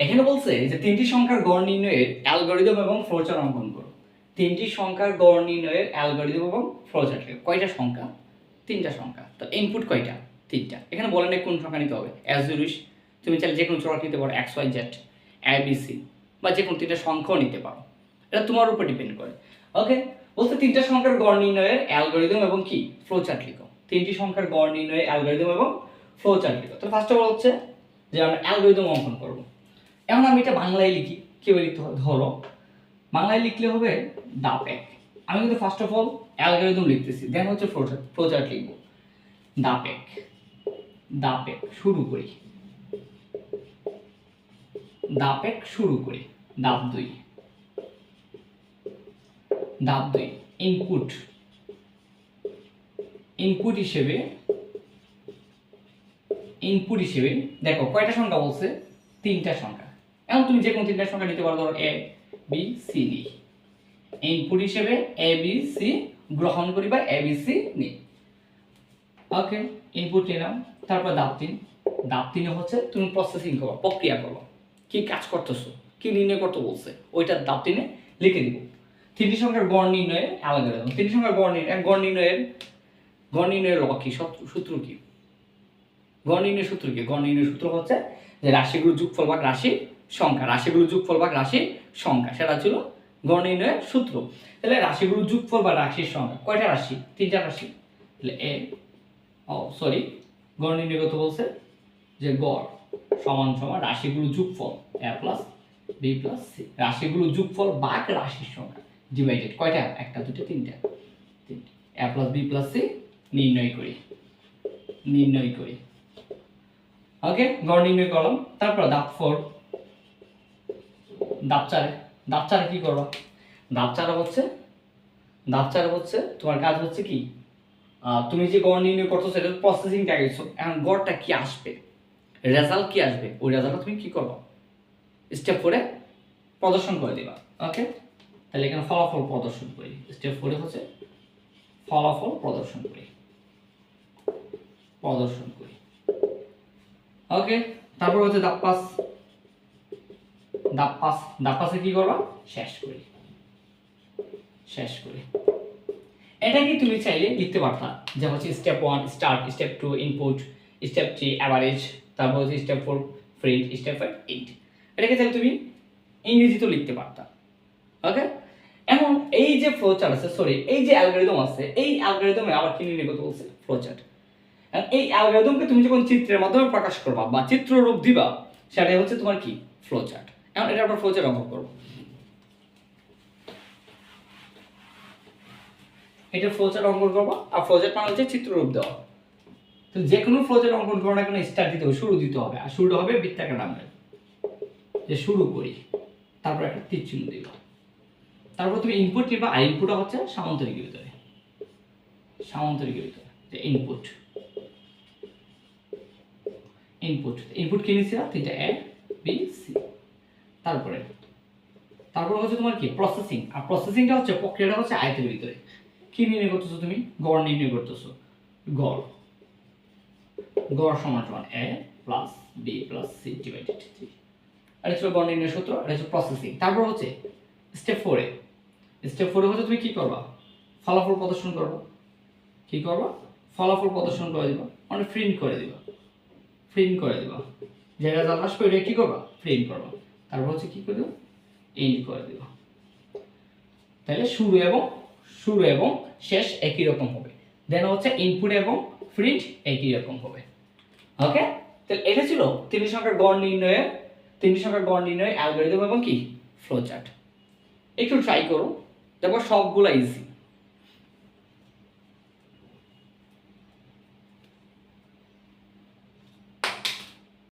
এখানে বলছে যে তিনটি সংখ্যার গড় নির্ণয়ের অ্যালগরিদম এবং ফ্লোচার্ট অঙ্কন করো। তিনটি সংখ্যার গড় নির্ণয়ের অ্যালগরিদম এবং ফ্লোচার্ট কয়টা সংখ্যা? তিনটা সংখ্যা। তো ইনপুট কয়টা? তিনটা। এখানে বলে নেই কোন সংখ্যা নিতে হবে। অ্যাজ উইশ তুমি চাইলে যে কোনো চলক নিতে পারো X Y Z A B C বা যে কোনো তিনটা সংখ্যাও নিতে পারো। এটা তোমার উপর ডিপেন্ড করে। ওকে বলতে তিনটা সংখ্যার গড় নির্ণয়ের অ্যালগোরিদম এবং কি? ফ্লোচার্ট লিখো। তিনটি সংখ্যার গড় নির্ণয়ের অ্যালগরিদম এবং ফ্লোচার্ট লিখো। তো ফার্স্ট অফ অল হচ্ছে যে আমরা অ্যালগোরিদম অঙ্কন করব। এখন আমি এটা বাংলায় লিখি লিখতে হবে ধরো। বাংলায় লিখলে হবে ডাপ। এক আমি কিন্তু ফার্স্ট অফ অল অ্যালগরিদম লিখতেছি দেন হচ্ছে ফ্লোচার্ট লিখব। ডাপ এক দাপ এক শুরু করি। দাপ এক শুরু করি। দাপ দুই। দাপ দুই ইনপুট ইনপুট হিসেবে ইনপুট হিসেবে, দেখো কয়টা সংখ্যা বলছে? তিনটা সংখ্যা। এখন তুমি যে কোনো তিনটা সংখ্যা নিতে পারো, ধরো এ বি সি নিই ইনপুট হিসেবে এ বি সি গ্রহণ করি বা এ বি সি নিই। ওকে ইনপুট নিলাম, তারপর দাপ তিন। দাপ তিনে হচ্ছে তুমি প্রসেসিং করো প্রক্রিয়া করো কি কাজ করতেছো, কি নির্ণয় করতে বলছে, ওইটা দাপ তিনে লিখে দিব। তিনটি সংখ্যার গড় নির্ণয়ের অ্যালগরিদম তিনটি সংখ্যার গড় নির্ণয়, গড় নির্ণয়ের গড় নির্ণয়ের লক কি? সূত্র- কি? গড় নির্ণয়ের সূত্র কি? গড় নির্ণয়ের সূত্র হচ্ছে যে রাশিগুলোর যোগফল ভাগ রাশির সংখ্যা, রাশিগুলোর যোগফল ভাগ রাশির সংখ্যা, সেটা ছিল গড় নির্ণয়ের সূত্র। তাহলে রাশিগুলোর যোগফল বা রাশির সংখ্যা, কয়টা রাশি? তিনটা রাশি। তাহলে এ, ও সরি গড় নির্ণয় কত বলছে? যে গড় সমান সমান রাশিগুলো যোগফল, A plus B plus C. রাশিগুলো যোগফল বাক রাশির সংখ্যা ডিভাইডেড কয়টা? একটা দুটো তিনটা। তিনটা। A plus B plus C, নির্ণয় করি। নির্ণয় করি। ওকে, গড় নির্ণয় করলাম। তারপর দাপ ফোর দাপ চারে দাপ চারে কি করবা? দাপ চারে হচ্ছে দাপ চারে হচ্ছে তোমার কাজ হচ্ছে কি? তুমি যে গড় নির্ণয় করছ সেটা প্রসেসিংটা গেছো এখন গড়টা কি আসবে? রেজাল্ট কি আসবে? ওই রেজাল্টটা তুমি কি করব? স্টেপ ফোরে প্রদর্শন করে দিবা। ওকে তাহলে এখানে ফলাফল প্রদর্শন করি। স্টেপ ফোরে হচ্ছে ফলাফল প্রদর্শন করি। প্রদর্শন করি। ওকে তারপর হচ্ছে দাপ পাস দাপ পাস, দাপ কি করবা? শেষ করি। শেষ করি। এটা কি তুমি চাইলে লিখতে পারতা? যে হচ্ছে step one start step two input step three average তারপর হচ্ছে step four print step five eight এটাকে চাইলে তুমি ইংরেজিতেও লিখতে পারতা। ওকে এখন এই যে ফ্লো চার্ট আছে সরি এই যে অ্যালগোরিদম আছে, এই অ্যালগোরিদমে আবার কি নির্ণয় করতে বলছে? ফ্লো চার্ট এই অ্যালগোরিদমকে তুমি যখন চিত্রের মাধ্যমে প্রকাশ করবা বা চিত্র রূপ দিবা, সেটাই হচ্ছে তোমার কি? ফ্লো চার্ট এখন এটা আমরা ফ্লো চার্ট অঙ্কন করব। এটা ফ্লোচার্ট অঙ্কন করব আর ফ্লোচার্ট মানে হচ্ছে চিত্ররূপ দেওয়া। তো যে কোনো ফ্লোচার্ট অঙ্কন করো না কেন স্টার্ট দিতে হবে, শুরু দিতে হবে, আর শুরুটা হবে বৃত্তাকার নামে। যে শুরু করি, তারপর একটা তীর চিহ্ন দিব। তারপর তুমি ইনপুট নিবা, আর ইনপুটটা হচ্ছে সামান্তরিকের ভিতরে। সামান্তরিকের ভিতরে, যে ইনপুট ইনপুট ইনপুট কি নিচ্ছি তিনটা এ বি তারপরে তারপর হচ্ছে তোমার কি? প্রসেসিং আর প্রসেসিংটা হচ্ছে, প্রক্রিয়াটা হচ্ছে আয়তের ভিতরে। কি নির্ণয় করতেছো তুমি? গড় নির্ণয় করতেছো। গড়। গড় সমান সমান A plus B plus C divided three হচ্ছে গড় নির্ণয় সূত্র, আর হচ্ছে প্রসেসিং তারপর হচ্ছে স্টেপ ফোরে স্টেপ ফোরে হচ্ছে তুমি কি করবা? ফলাফল প্রদর্শন করবা। কি করবা? ফলাফল প্রদর্শন করে দিবা। মানে প্রিন্ট করে দিবা। প্রিন্ট করে দিবা। যে রেজাল্ট আসবে ওইটা কি করবা? প্রিন্ট করবা। তারপর হচ্ছে কি করে দিবা? এন্ড করে দিবা। তাহলে শুরু এবং শুরু এবং শেষ একই রকম হবে। দেন হচ্ছে ইনপুট এবং প্রিন্ট একই রকম হবে। ওকে তাহলে এটা ছিল তিনটি সংখ্যার গড় নির্ণয়ের, তিনটি সংখ্যার গড় নির্ণয়ের অ্যালগোরিদম এবং কি? ফ্লো চার্ট একটু ট্রাই করো। দেখো সবগুলো ইজি